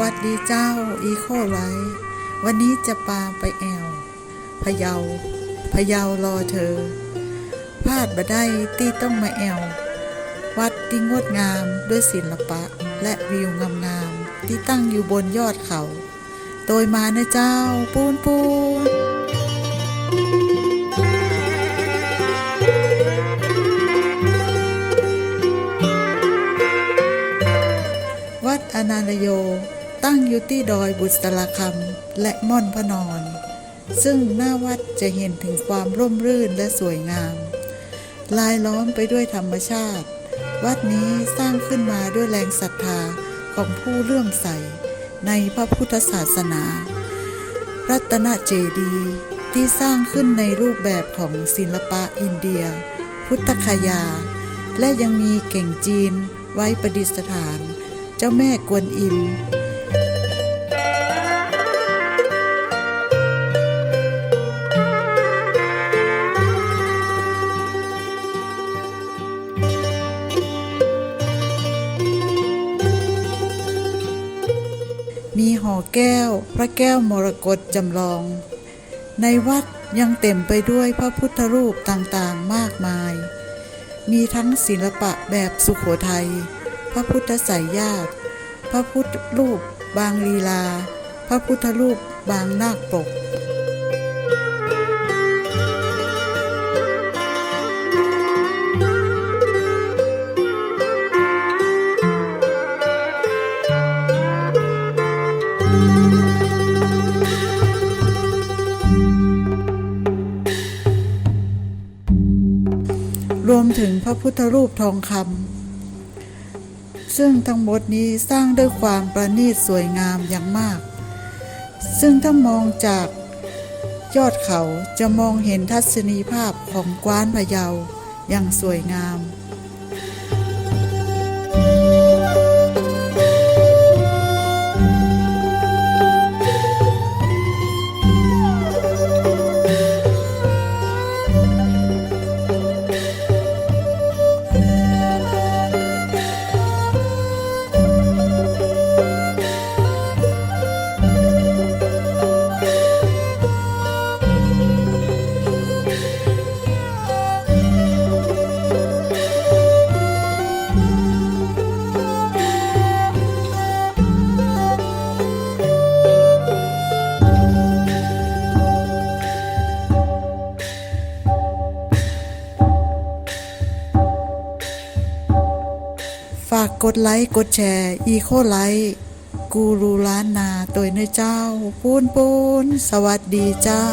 วัสดีเจ้าอีโคไลวันนี้จะปาไปแอวพะเยาพะเยารอเธอ พาดบ่ได้ที่ต้องมาแอว วัดที่งดงามด้วยศิลปะและวิวงามๆที่ตั้งอยู่บนยอดเขา โดยมานะเจ้าปูนปูนวัดอนันโย ตั้งอยู่ที่ดอยบุษราคำและม่อนพระนอน ซึ่งหน้าวัดจะเห็นถึงความร่มรื่นและสวยงาม ลายล้อมไปด้วยธรรมชาติ วัดนี้สร้างขึ้นมาด้วยแรงศรัทธาของผู้เลื่อมใสในพระพุทธศาสนา รัตนเจดีย์ที่สร้างขึ้นในรูปแบบของศิลปะอินเดีย พุทธคยา และยังมีเก่งจีนไว้ประดิษฐาน เจ้าแม่กวนอิม มีหอแก้ว พระแก้วมรกตจำลอง ในวัดยังเต็มไปด้วยพระพุทธรูปต่างๆมากมาย มีทั้งศิลปะแบบสุขโขทัย พระพุทธไสยญาติ พระพุทธรูปบางลีลา พระพุทธรูปบางนาคปก รวมถึงพระพุทธรูปทองคำซึ่งทั้งหมดนี้สร้างด้วยความประณีตสวยงามอย่างมาก ซึ่งถ้ามองจากยอดเขาจะมองเห็นทัศนีภาพของกว้านพะเยาอย่างสวยงาม กดไลค์ กดแชร์ อีโคไลค์ กูรูล้านนาตัวเนื้อเจ้า ปูนปูน สวัสดีเจ้า